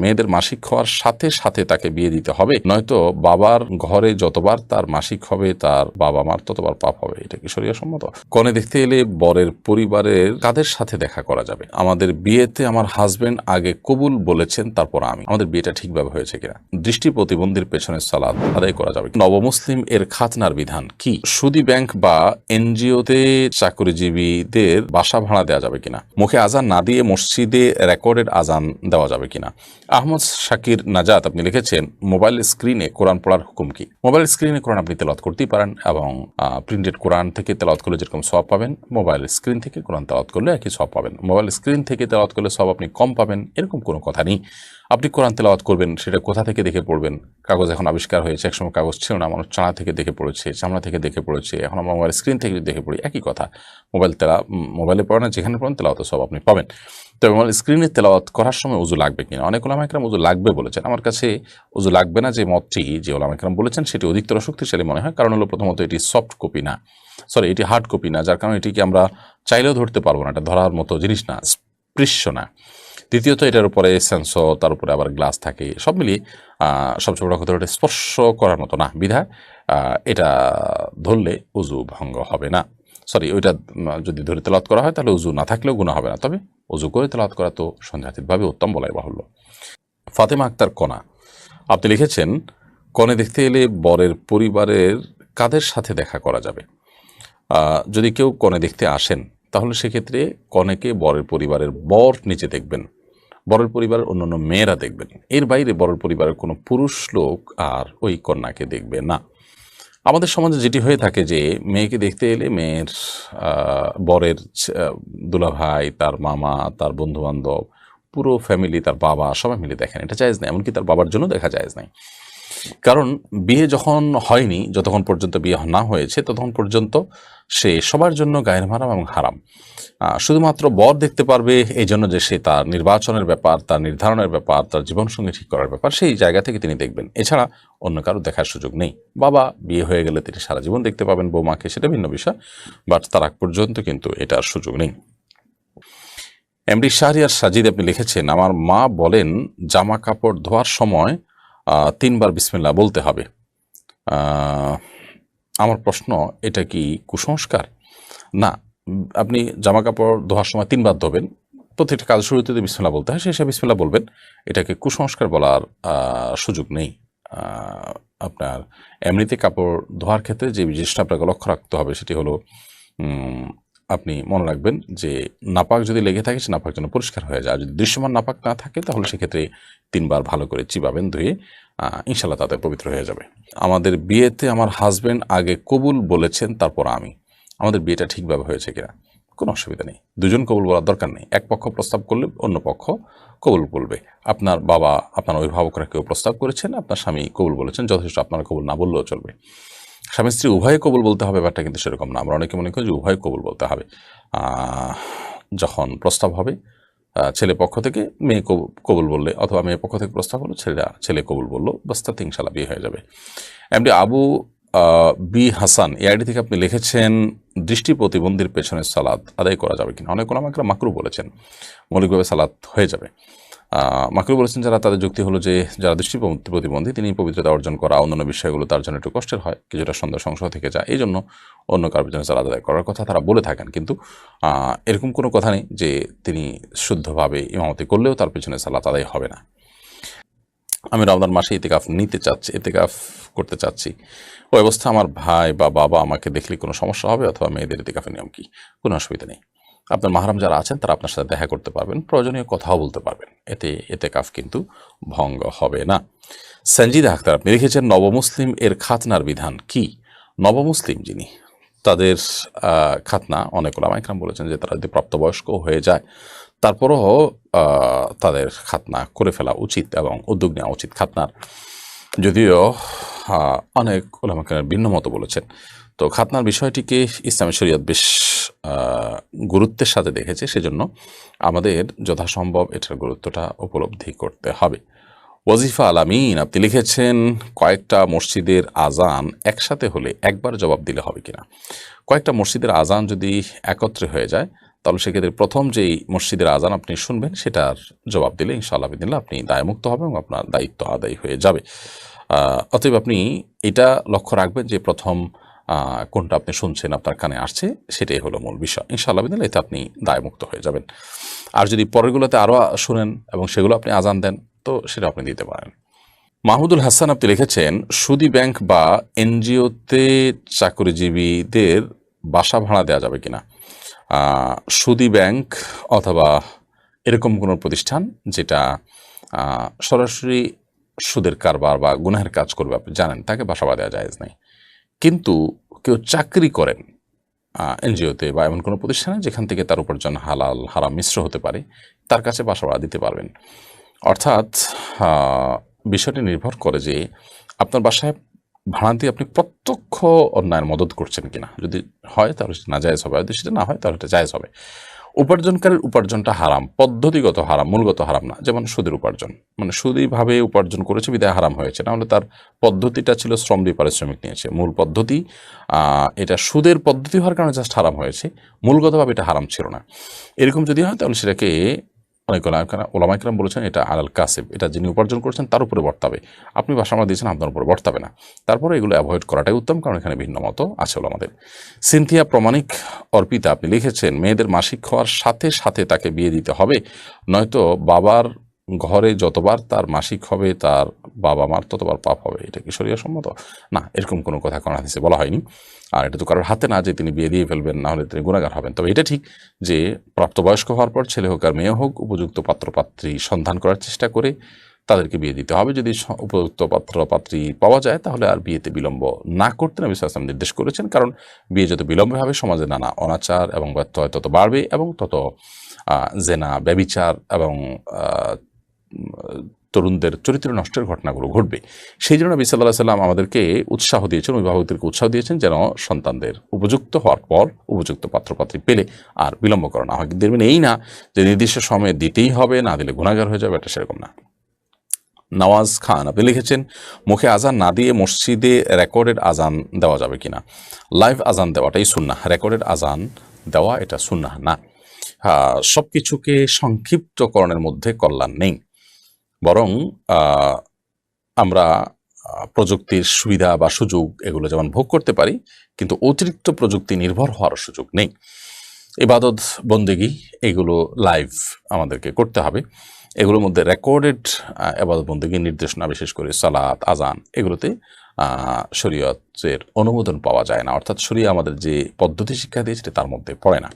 মেয়েদের মাসিক হওয়ার সাথে সাথে তাকে বিয়ে দিতে হবে। নয়তো বাবার ঘরে যতবার তার মাসিক হবে, তার বাবা মার ততবার পাপ হবে, এটা কি শরীয় সম্মত? কনে দেখতে এলে বরের পরিবারের কাদের সাথে দেখা করা যাবে? আমাদের বিয়েতে আমার হাজবেন্ড আগে কবুল বলেছেন, তারপর আমি। আমাদের বিয়েটা ঠিকভাবে হয়েছে কিনা? দৃষ্টি প্রতিবন্ধীর পেছনে সালাদ আদায় করা যাবে। নবমুসলিম এর খাতনার বিধান কি? সুদি ব্যাংক বা এনজিওতে চাকরিজীবীদের বাসা ভাড়া দেওয়া যাবে কিনা? মুখে আজান না দিয়ে মসজিদে রেকর্ডেড আজান দেওয়া যাবে কিনা? আহমদ শাকির নাজাত আপনি লিখেছেন, মোবাইল স্ক্রিনে কোরআন পড়ার হুকুম কি? মোবাইল স্ক্রিনে কোরআন আপনি তেলত করতেই পারেন এবং প্রিন্টেড কোরআন থেকে তেলত করলে যেরকম সব পাবেন, মোবাইল স্ক্রিন থেকে কোরআন তেলত করলে একই সব পাবেন। মোবাইল স্ক্রিন থেকে তেলত করলে সব আপনি কম পাবেন, এরকম কোনো কথা নেই। আপনি কোরআন তেলাওয়াত করবেন, সেটা কোথা থেকে দেখে পড়বেন? কাগজ এখন আবিষ্কার হয়েছে, একসময় কাগজ ছিল না, মানুষ চানা থেকে দেখে পড়েছে, চামড়া থেকে দেখে পড়েছে, এখন আমরা মোবাইল স্ক্রিন থেকে যদি দেখে পড়ি, একই কথা। মোবাইল তেলা মোবাইলে পড়েন আর যেখানে পড়েন তেলাওয়াত সব আপনি পাবেন। তবে মোবাইল স্ক্রিনে তেলাওয়াত করার সময় উজু লাগবে কিনা? অনেক ওলামা একরাম উজু লাগবে বলেছেন। আমার কাছে উজু লাগবে না যে মতটি যে ওলামা একরাম বলেছেন, সেটি অধিকতর শক্তিশালী মনে হয়, কারণ হলো প্রথমত এটি সফট কপি না। সরি এটি হার্ড কপি না, যার কারণে এটিকে আমরা চাইলেও ধরতে পারব না, এটা ধরার মতো জিনিস না, স্পৃশ্য না। দ্বিতীয়ত এটার উপরে সেন্সর তার উপরে আবার গ্লাস থাকে সব মিলিয়ে সবচেয়ে বড় কথা এটা স্পর্শ করার মতো না আহ, এটা ধরলে উজু ভঙ্গ হবে না। সরি ওইটা যদি ধরে তেলাওয়াত করা হয় তাহলে উজু না থাকলেও গুণা হবে না তবে উজু করে তেলাওয়াত করা তো সন্ধ্যাতীতভাবে উত্তম বলাই বাহুল্য। ফাতেমা আক্তার কণা আপনি লিখেছেন কনে দেখতে এলে বরের পরিবারের কাদের সাথে দেখা করা যাবে? যদি কেউ কনে দেখতে আসেন তাহলে সেক্ষেত্রে কনেকে বরের পরিবারের বর নিচে দেখবেন। বরের পরিবারের অন্যান্য মেয়েরা দেখবেন। এর বাইরে বরের পরিবারের কোনো পুরুষ লোক আর ওই কন্যাকে দেখবে না। আমাদের সমাজে যেটি হয়ে থাকে যে, মেয়েকে দেখতে এলে মেয়ের বরের দুলাভাই, তার মামা, তার বন্ধু বান্ধব পুরো ফ্যামিলি তার বাবা সবাই মিলে দেখেন। এটা চাইজ নাই, এমনকি তার বাবার জন্য দেখা যায় নাই। কারণ বিয়ে যখন হয়নি, যতক্ষণ পর্যন্ত বিয়ে না হয়েছে, ততক্ষণ পর্যন্ত সে সবার জন্য গায়ের মারাম এবং হারাম। শুধুমাত্র বর দেখতে পারবে এই জন্য যে সে তার নির্বাচনের ব্যাপার, তার নির্ধারণের ব্যাপার, তার জীবনসঙ্গী ঠিক করার ব্যাপার, সেই জায়গা থেকে তিনি দেখবেন। এছাড়া অন্য কারও দেখার সুযোগ নেই। বাবা বিয়ে হয়ে গেলে তিনি সারা জীবন দেখতে পাবেন বৌমাকে, সেটা ভিন্ন বিষয়, বাট তার আগ পর্যন্ত কিন্তু এটার সুযোগ নেই। এমডি শাহরিয়ার সাজিদ আপনি লিখেছেন, আমার মা বলেন, জামা কাপড় ধোয়ার সময় তিনবার বিসমিল্লা বলতে হবে। আমার প্রশ্ন, এটা কি কুসংস্কার? না, আপনি জামা কাপড় ধোয়ার সময় তিনবার ধোবেন, প্রত্যেকটা কাজ শুরুতে যদি বিসমিল্লা বলতে হয় হিসাবে বিসমিল্লা বলবেন। এটাকে কুসংস্কার বলার সুযোগ নেই। আপনার এমনিতে কাপড় ধোয়ার ক্ষেত্রে যে জিনিসটা আপনাকে লক্ষ্য রাখতে হবে সেটি হলো আপনি মনে রাখবেন যে নাপাক যদি লেগে থাকে, সে নাপাক যেন পরিষ্কার হয়ে যায়। যদি দৃশ্যমান নাপাক না থাকে, তাহলে সেক্ষেত্রে তিনবার ভালো করে চিবাবেন, ধুয়ে ইনশাল্লাহ তাতে পবিত্র হয়ে যাবে। আমাদের বিয়েতে আমার হাজবেন্ড আগে কবুল বলেছেন, তারপর আমি। আমাদের বিয়েটা ঠিকভাবে হয়েছে কিনা? কোনো অসুবিধা নেই। দুজন কবুল বলার দরকার নেই। এক পক্ষ প্রস্তাব করলে অন্য পক্ষ কবুল বলবে। আপনার বাবা, আপনার অভিভাবকরা কেউ প্রস্তাব করেছেন, আপনার স্বামী কবুল বলেছেন, যথেষ্ট আপনার কবুল না বললেও চলবে। স্বামী স্ত্রী উভয়ে কবুল বলতে হবে, ব্যাপারটা কিন্তু সেরকম না। আমরা অনেকে মনে করি যে উভয় কবুল বলতে হবে। যখন প্রস্তাব হবে ছেলে পক্ষ থেকে মেয়ে কবু- কবুল বললে অথবা মেয়ে পক্ষ থেকে প্রস্তাব হলো, ছেলেরা, ছেলে কবুল বলল বাস তাতে বিয়ে হয়ে যাবে। এমডি আবু বি হাসান, এই আইডি থেকে আপনি লিখেছেন, দৃষ্টি প্রতিবন্ধীর পেছনে সালাদ আদায় করা যাবে কিনা? অনেক আমাকে মাকরু বলেছেন। মৌলিকভাবে সালাদ হয়ে যাবে। মাকরু বলেছেন যারা তাদের যুক্তি হলো যে যারা দৃষ্টি প্রতিবন্ধী, তিনি পবিত্রতা অর্জন করা অন্যান্য বিষয়গুলো তার জন্য একটু কষ্টের হয়, কিছুটা সন্দেহ সংশয় থেকে যায়। এই জন্য অন্য কারোর জন্য সালাদ আদায় করার কথা তারা বলে থাকেন। কিন্তু এরকম কোনো কথা নেই যে তিনি শুদ্ধভাবে ইমামতি করলেও তার পেছনে সালাত আদায় হবে না। আমি রমজান মাসে ইতেকাফ নিতে চাচ্ছি, ইতেকাফ করতে চাচ্ছি। ওই অবস্থা আমার ভাই বা বাবা আমাকে দেখলে কোনো সমস্যা হবে অথবা মেয়েদের ইতেকাফের নিয়ম কি? কোনো অসুবিধা নেই। আপনার মাহারাম যারা আছেন, তারা আপনার সাথে দেখা করতে পারবেন, প্রয়োজনীয় কথাও বলতে পারবেন। এতে এতে কাফ কিন্তু ভঙ্গ হবে না। সঞ্জিদা আখতার, আপনি লিখেছেন নবমুসলিম এর খাতনার বিধান কি? নবমুসলিম যিনি, তাদের খাতনা, অনেক ওলামাইকরাম বলেছেন যে তারা যদি প্রাপ্তবয়স্ক হয়ে যায়, তারপরও তাদের খাতনা করে ফেলা উচিত এবং উদ্যোগ নেওয়া উচিত খাতনার। যদিও অনেক ওলামাইকরাম ভিন্ন মতো বলেছেন। তো খাতনার বিষয়টিকে ইসলামী শরীয়ত বেশ গুরুত্বের সাথে দেখেছে, সেজন্য আমাদের যথাসম্ভব এটার গুরুত্বটা উপলব্ধি করতে হবে। ওয়াজিফা আলামিন আপনি লিখেছেন, কয়েকটা মসজিদের আজান একসাথে হলে একবার জবাব দিলে হবে কিনা? কয়েকটা মসজিদের আজান যদি একত্রে হয়ে যায়, তাহলে সেক্ষেত্রে প্রথম যেই মসজিদের আজান আপনি শুনবেন, সেটার জবাব দিলে ইনশাআল্লাহ বিদিল্লা আপনি দায়মুক্ত হবে এবং আপনার দায়িত্ব আদায় হয়ে যাবে। অতএব আপনি এটা লক্ষ্য রাখবেন যে প্রথম কোনটা আপনি শুনছেন, আপনার কানে আসছে, সেটাই হলো মূল বিষয়। ইনশাআল্লাহ বিদিল্লা এতে আপনি দায়মুক্ত হয়ে যাবেন। আর যদি পরেরগুলোতে আরও শুনেন এবং সেগুলো আপনি আজান দেন, তো সেটা আপনি দিতে পারেন। মাহমুদুল হাসান আপনি লিখেছেন, সুদি ব্যাংক বা এনজিওতে চাকরিজীবীদের বাসা ভাড়া দেওয়া যাবে কিনা? সুদি ব্যাংক অথবা এরকম কোনো প্রতিষ্ঠান যেটা সরাসরি সুদের কারবার বা গুনাহের কাজ করবে, আপনি জানেন, তাকে বাসা ভাড়া দেওয়া জায়েজ নেই। কিন্তু কেউ চাকরি করেন এনজিওতে বা এমন কোনো প্রতিষ্ঠানে যেখান থেকে তার উপার্জন হালাল, হারাম মিশ্র হতে পারে, তার কাছে বাসা ভাড়া দিতে পারবেন। অর্থাৎ বিষয়টি নির্ভর করে যে আপনার বাসায় ভাড়া দিয়ে আপনি প্রত্যক্ষ অন্যায়ের মদত করছেন কিনা। যদি হয় তাহলে সেটা না জায়েজ হবে। যদি সেটা না হয় তাহলে এটা যায়জ হবে। উপার্জনকারীর উপার্জনটা হারাম, পদ্ধতিগত হারাম, মূলগত হারাম না। যেমন সুদের উপার্জন। মানে সুদীভাবে উপার্জন করেছে, বিদায় হারাম হয়েছে। না নাহলে তার পদ্ধতিটা ছিল শ্রম দিয়ে পারিশ্রমিক নিয়েছে। মূল পদ্ধতি এটা সুদের পদ্ধতি হওয়ার কারণে জাস্ট হারাম হয়েছে। মূলগতভাবে এটা হারাম ছিল না। এরকম যদি হয় তাহলে সেটাকে অনেক ওলামাইকরাম বলেছেন এটা আলাল কাসেব, এটা যিনি উপার্জন করেছেন তার উপরে বর্তাবে। আপনি ভাষা আমরা দিয়েছেন, আপনার উপরে বর্তাবে না। তারপরে এগুলো অ্যাভয়েড করাটাই উত্তম, কারণ এখানে ভিন্ন মতো আছে ওলামাদের। সিনথিয়া প্রমাণিক অর্পিতা আপনি লিখেছেন, মেয়েদের মাসিক হওয়ার সাথে সাথে তাকে বিয়ে দিতে হবে, নয়তো বাবার ঘরে যতবার তার মাসিক হবে, তার বাবা মার ততবার পাপ হবে, এটা কি শরীয় সম্মত না, এরকম কোনো কথা কোন হাদিসে বলা হয়নি। আর এটা তো কারোর হাতে না যে তিনি বিয়ে দিয়ে ফেলবেন, না হলে তিনি গুণাগার হবেন। তবে এটা ঠিক যে প্রাপ্তবয়স্ক হওয়ার পর ছেলে হোক আর মেয়ে হোক, উপযুক্ত পাত্রপাত্রী সন্ধান করার চেষ্টা করে তাদেরকে বিয়ে দিতে হবে। যদি উপযুক্ত পাত্রপাত্রী পাওয়া যায়, তাহলে আর বিয়েতে বিলম্ব না করতে নবী সাল্লাম নির্দেশ করেছেন। কারণ বিয়ে যত বিলম্ব হবে সমাজে নানা অনাচার এবং ব্যর্থ হয় তত বাড়বে এবং তত জেনা, ব্যবিচার এবং তরুণদের চরিত্র নষ্টের ঘটনাগুলো ঘটবে। সেই জন্য নবী সাল্লাহ সাল্লাম আমাদেরকে উৎসাহ দিয়েছেন, অভিভাবকদেরকে উৎসাহ দিয়েছেন যেন সন্তানদের উপযুক্ত হওয়ার পর উপযুক্ত পাত্রপাত্রী পেলে আর বিলম্ব করা না হয়। কিন্তু মানে এই না যে নির্দিষ্ট সময়ে দিতেই হবে, না দিলে গুণাগার হয়ে যাবে, এটা সেরকম না। নওয়াজ খান আপনি লিখেছেন, মুখে আজান না দিয়ে মসজিদে রেকর্ডেড আজান দেওয়া যাবে কিনা? লাইভ আজান দেওয়াটাই সুন্না রেকর্ডেড আজান দেওয়া এটা সুন্না না। সব কিছুকে সংক্ষিপ্তকরণের মধ্যে কল্যাণ নেই। বরং আমরা প্রযুক্তির সুবিধা বা সুযোগ এগুলো যেমন ভোগ করতে পারি, কিন্তু অতিরিক্ত প্রযুক্তি নির্ভর হওয়ার সুযোগ নেই। ইবাদত, বন্দেগি, এগুলো লাইভ আমাদেরকে করতে হবে। এগুলোর মধ্যে রেকর্ডেড এবাদত বন্দেগির নির্দেশনা, বিশেষ করে সালাত, আজান, এগুলোতে শরীয়তের অনুমোদন পাওয়া যায় না। অর্থাৎ শরীয় আমাদের যে পদ্ধতি শিক্ষা দিয়েছে তার মধ্যে পড়ে না।